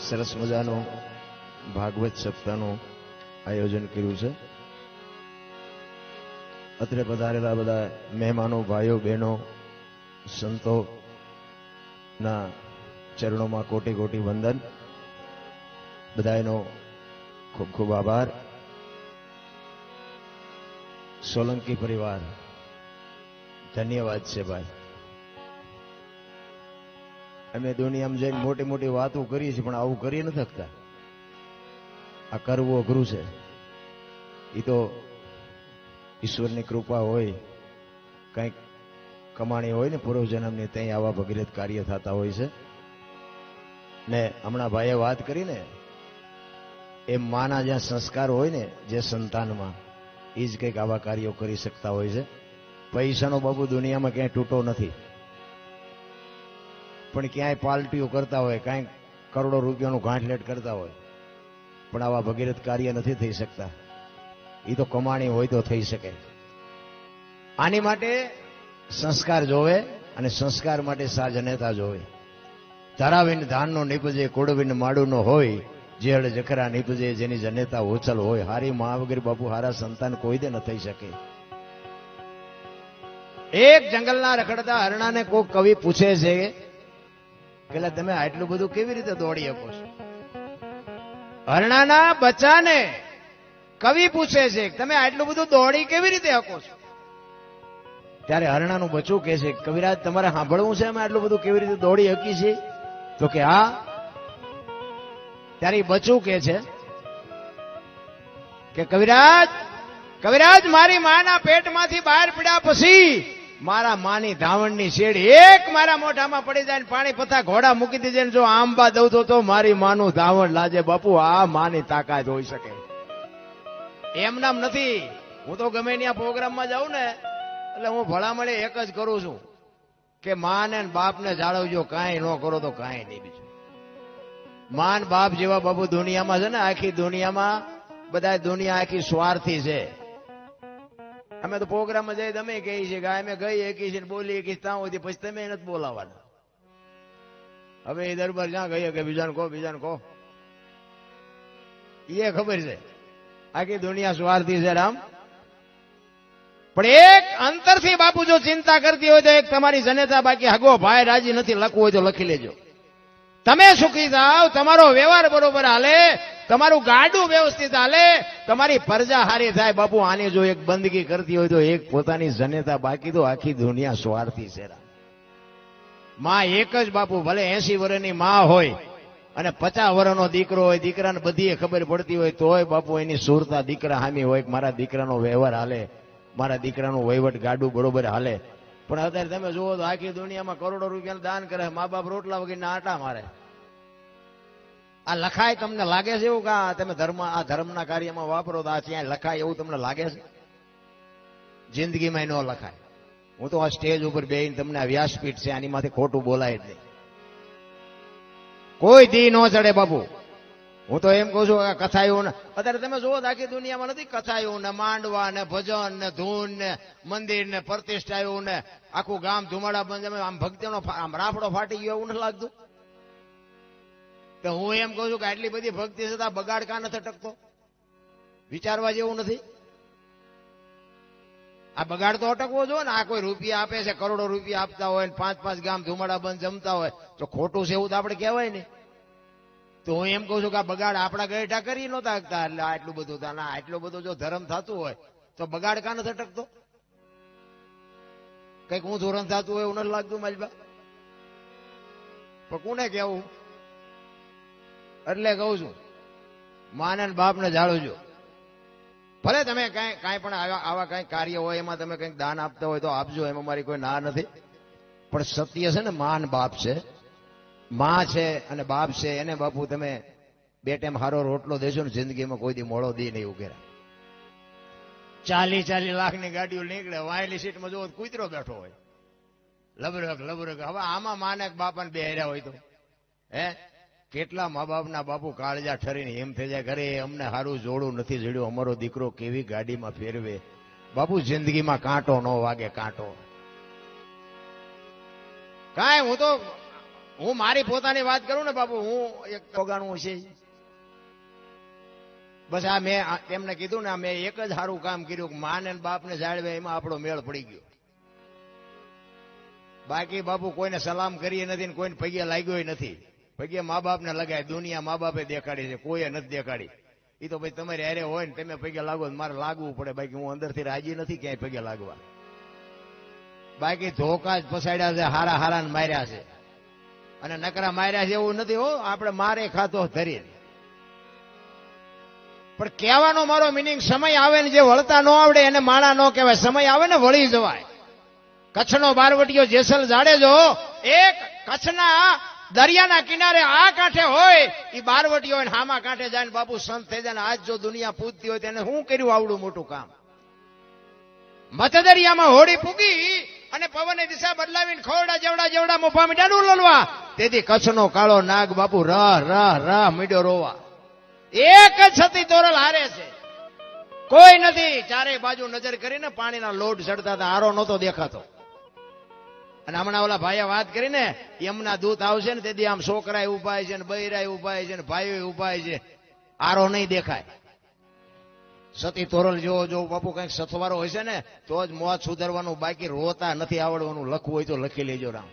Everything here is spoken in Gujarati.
સરસ મજાનો ભાગવત સપ્તાહનું આયોજન કર્યું છે. અત્રે પધારેલા બધા મહેમાનો, ભાઈઓ, બહેનો, સંતો ના ચરણોમાં કોટી કોટી વંદન. બધાનો ખૂબ ખૂબ આભાર. સોલંકી પરિવાર, ધન્યવાદ છે ભાઈ. અમે દુનિયામાં જઈને મોટી મોટી વાતો કરીએ છીએ, પણ આવું કરી નથી શકતા. આ કરવું અઘરું છે. એ તો ઈશ્વરની કૃપા હોય, કંઈક કમાણી હોય ને પૂર્વ જન્મની, ત્યાં આવા ભગીરથ કાર્ય થતા હોય છે. ને હમણાં ભાઈએ વાત કરી ને એ માના જ્યાં સંસ્કાર હોય ને, જે સંતાનમાં એ જ કંઈક આવા કાર્યો કરી શકતા હોય છે. પૈસાનો બાબુ દુનિયામાં ક્યાંય તૂટો નથી. પણ ક્યાંય પાલટીઓ કરતા હોય, કાંઈક કરોડો રૂપિયાનું ગાંઠલેટ કરતા હોય, પણ આવા ભગીરથ કાર્ય નથી થઈ શકતા. એ તો કમાણી હોય તો થઈ શકે. આની માટે સંસ્કાર જોવે અને સંસ્કાર માટે સાજનેતા જોવે. ધરાવીને ધાનનો નીપજે કોડવીને માડુનો હોય જેડ જખરા નીપજે, જેની જનેતા ઓછલ હોય. હારી મહાવગીર બાપુ, હારા સંતાન કોઈ દે ન થઈ શકે. એક જંગલના રખડતા હરણાને કોઈ કવિ પૂછે છે કે લા તમે આટલું બધું કેવી રીતે દોડી શકો છો? હરણાના બચ્ચાને કવિ પૂછે છે, તમે આટલું બધું દોડી કેવી રીતે શકો છો? ત્યારે હરણાનું બચ્ચું કહે છે, કવિરાજ, તમારે સાંભળવું છે અમે આટલું બધું કેવી રીતે દોડી શકી છે તો કે, હા. ત્યારે બચ્ચું કહે છે કે, કવિરાજ કવિરાજ, મારી માના પેટમાંથી બહાર પડ્યા પછી મારા માની ધાવણની શેડી એક મારા મોઢામાં પડી જાય ને પાણી પથા ઘોડા મૂકી દીધે ને જો આંબા દઉં તો મારી માનું ધાવણ લાજે બાપુ, આ માની તાકાત હોઈ શકે. એમ નામ નથી. હું તો ગમે ત્યાં પ્રોગ્રામમાં જાઉં ને, એટલે હું ભલામણે એક જ કરું છું કે માને ને બાપને જાળવજો, કાંઈ ન કરો તો કાંઈ નહીં બીજું. માન બાપ જેવા બાપુ દુનિયામાં છે ને, આખી દુનિયામાં બધા દુનિયા આખી સ્વાર્થી છે. અમે તો પ્રોગ્રામમાં જઈ તમે કહી છે કે અમે ગઈ એકી છે બોલી એકી ત્યાં સુધી પછી તમે નથી બોલાવાના. હવે એ દરબાર જ્યાં ગઈ કે બીજાને કહો બીજાને કહો. એ ખબર છે. આખી દુનિયા સ્વાર્થી છે રામ. પણ એક અંતરથી બાપુ જો ચિંતા કરતી હોય તો એક તમારી જનેતા બાકી હગો ભાઈ રાજી નથી, લખવું હોય તો લખી લેજો. તમે સુખી થાવ, તમારો વ્યવહાર બરોબર હાલે તમારું ગાડું વ્યવસ્થિત હાલે, તમારી પ્રજા હારી થાય, બાપુ, આને જો એક બંદગી કરતી હોય તો એક પોતાની જનેતા બાકી તો આખી દુનિયા સ્વાર્થી છે. માં એક જ બાપુ, ભલે એસી વર્ષની માં હોય અને પચાસ વર્ષનો દીકરો હોય, દીકરાને બધી ખબર પડતી હોય, તોય બાપુ, એની સુરતા દીકરા હામી હોય મારા દીકરાનો વ્યવહાર હાલે, મારા દીકરાનું વહીવટ ગાડું બરોબર હાલે. પણ અત્યારે તમે જુઓ તો આખી દુનિયામાં કરોડો રૂપિયાનું દાન કરે, મા બાપ રોટલા વગરના આટા મારે. આ લખાય તમને લાગે છે એવું કે તમે ધર્મ આ ધર્મના કાર્યમાં વાપરો તો આ ત્યાં લખાય એવું તમને લાગે છે? જિંદગીમાં ન લખાય. હું તો આ સ્ટેજ ઉપર બેહીને તમને આ વ્યાસપીઠ છે આની માથે ખોટું બોલાય જ નહીં. કોઈ દી ન ચડે બાપુ. હું તો એમ કહું છું કે કથાયું ને અત્યારે તમે જુઓ આખી દુનિયામાં નથી કથાયું ને માંડવા ને ભજન ને ધૂન ને મંદિર ને પ્રતિષ્ઠાયું ને આખું ગામ ધુમાડા બંધ આમ ભક્તિનો આમ રાફડો ફાટી ગયો એવું નથી લાગતું? તો હું એમ કહું છું કે આટલી બધી ભક્તિ છતાં બગાડ કા નથી અટકતો? વિચારવા જેવું નથી? આ બગાડ તો અટકવો જોઈએ ને. આ કોઈ રૂપિયા આપે છે, કરોડો રૂપિયા આપતા હોય પાંચ પાંચ ગામ ધુમાડા બંધ જમતા હોય, તો ખોટું છે એવું તો આપણે કહેવાય ને. તો હું એમ કહું છું કે આ બગાડ આપણા ગયેઠા કરી નહોતા હકતા. એટલે આટલું બધું. ના, આટલું બધું જો ધર્મ થતું હોય, તો બગાડ કા નથી અટકતો? કંઈક હું ધોરણ થતું હોય એવું નથી લાગતું, મારી પણ કોને કેવું એટલે કહું છું, માને ને બાપને જાળવજો. ભલે તમે કઈ કાંઈ પણ આવા કાંઈ કાર્ય હોય, એમાં તમે કંઈક દાન આપતા હોય તો આપજો, એમાં મારી કોઈ ના નથી. પણ સત્ય છે ને, માન બાપ છે. માં છે અને બાપ છે, એને બાપુ તમે બે ટાઈમ હારો રોટલો દેશો ને, જિંદગીમાં કોઈ દી મોડો દી નહીં ઉકેરા ચાલી ચાલી લાખની ગાડીઓ નીકળે, વાયેલી સીટમાં જોવો કુતરો બેઠો હોય. લબરક લબરક. હવે આમાં માને બાપાને બે હોય તો. હે? કેટલા મા બાપના બાપુ કાળજા ઠરીને એમ થઈ જાય, ઘરે અમને સારું જોડું નથી જોડ્યું અમારો દીકરો કેવી ગાડીમાં ફેરવે. બાપુ, જિંદગીમાં કાંટો ન વાગે, કાંટો. કાંઈ, હું તો, હું મારી પોતાની વાત કરું ને બાપુ, હું એક પોગાણું છે બસ આ મેં એમને કીધું ને મેં એક જ સારું કામ કર્યું માને બાપને જાળવે, એમાં આપણો મેળ પડી ગયો. બાકી બાપુ કોઈને સલામ કરીએ નથી ને કોઈને પગે લાગ્યો નથી. પગે મા બાપને લગાય, દુનિયા મા બાપે દેખાડી છે, કોઈએ નથી દેખાડી. એ તો ભાઈ તમારે હારે હોય ને તમે પગે લાગો મારે લાગવું પડે. બાકી હું અંદરથી રાજી નથી ક્યાંય પગે લાગવા. બાકી ધોકા જ ફસાડ્યા છે, હારા હારા માર્યા છે. અને નકરા માર્યા છે એવું નથી હો, આપણે મારે ખાતો ધરી પણ કહેવાનો મારો મિનિંગ સમય આવે ને જે વળતા ન આવડે એને માણા ન કહેવાય. સમય આવે ને વળી જવાય. કચ્છનો બારવટીયો જેસલ જાડેજો, એક કચ્છના દરિયાના કિનારે આ કાંઠે હોય એ બારવટી હોય હામા કાંઠે જાય બાપુ સંત થઈ જાય આજ જો દુનિયા પૂજતી હોય તેને શું કર્યું આવડું મોટું કામ? મતદરિયામાં હોડી પૂગી અને પવને દિશા બદલાવીને ખોરડા જેવડા જેવડા મોફા મીઠાનું લોલવા. તેથી કચ્છનો કાળો નાગ બાપુ રહ રહ રહ મીડ્યો રોવા. એક જ છતી તોરલ હારે છે. કોઈ નથી ચારે બાજુ નજર કરીને પાણીના લોટ ચડતા હતા. આરો નહોતો દેખાતો. અને હમણાં ઓલા ભાઈએ વાત કરી ને એમના દૂત આવશે ને તેથી આમ છોકરાય ઉભાય છે ને બૈરાય ઉભાય છે ને ભાઈઓ ઉભાય છે. આરો નહીં દેખાય. સતી તોરલ જેવો જો બાપુ કંઈક સથવારો હોય છે ને, તો જ મોત સુધારવાનું બાકી રોતા નથી આવડવાનું. લખવું હોય તો લખી લેજો રામ.